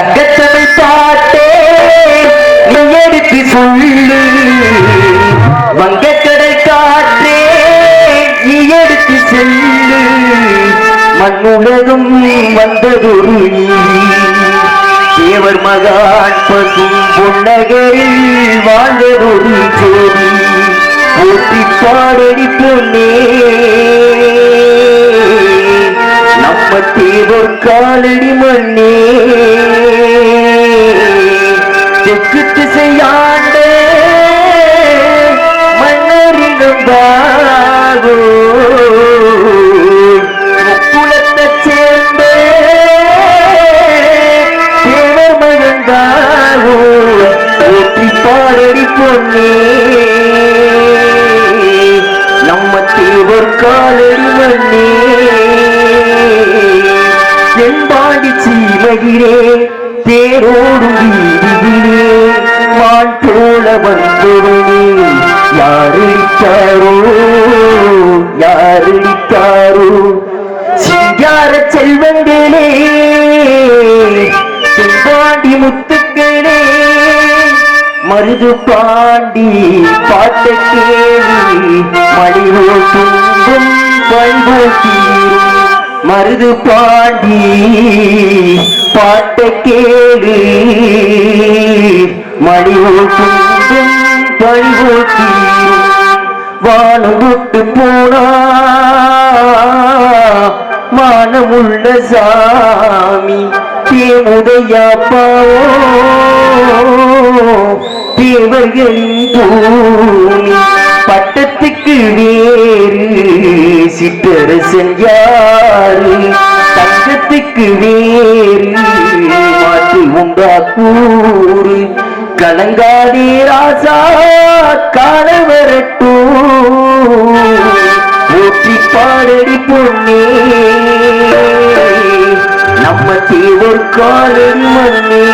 தங்கச்சமை பாட்டே நீ எடுத்து சொல்லு. வங்கக்கடை காற்றே நீ எடுத்து செல்லு. மண்ணுலகம் வந்ததொரு நீ. தேவர் மகான் பசும் பொன்னகரில் வாழ்ந்ததொரு ஜோதி போட்டி பாடடி பொன்னே. நம்ம தேவர் காலடி பொன்னே நம்ம தேவர் காலடி மண்ணே. செம்பாடி சீமகிரே தேரோடும் வீதியிலே. மான் போல வந்தவனே யாரடித்தாரோ யாரடித்தாரோ சிங்கார செல்வங்களே செம்பாண்டி முத்து மருது பாண்டி பாட்ட கேள்வி மணிவோ துன்பம் பண்பு தீரும். மருது பாண்டி பாட்ட கேளு. மணிவோ துன்பம் பண்பு தீரும். வானம் விட்டு போனா மானமுள்ள சாமி தேமுதையா பாவோ. தேவர்களின் பட்டத்துக்கு வேறு சிற்றரசன் யாரு? தங்கத்துக்கு வேறு மாற்றி உண்டா கூறு கலங்காதே ராசா கால வரட்டும் ஊற்றி பாடடி பொண்ணே நம்ம தேவர் காலடி மண்ணே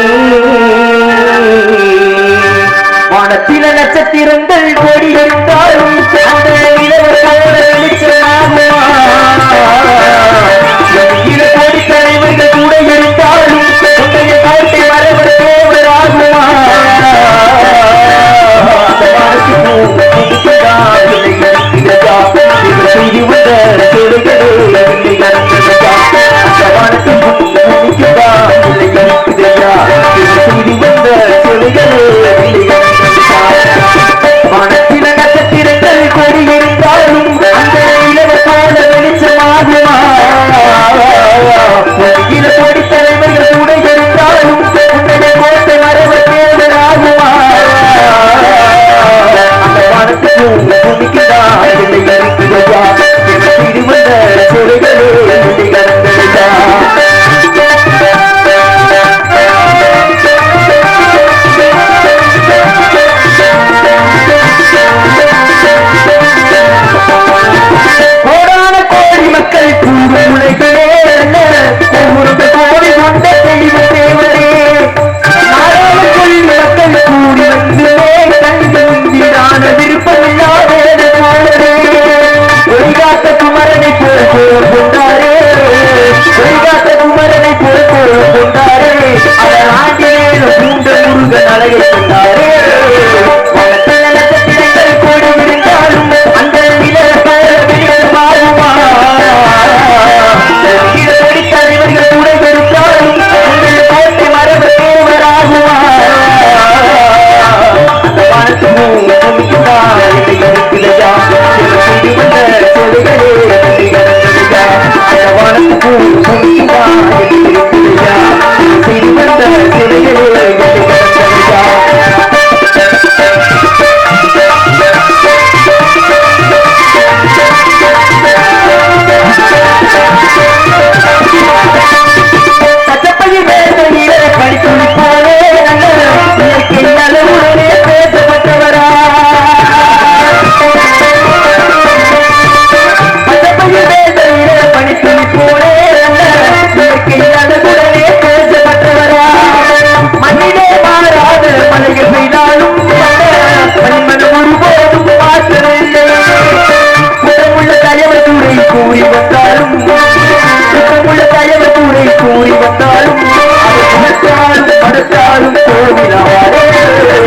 இருந்தாலும்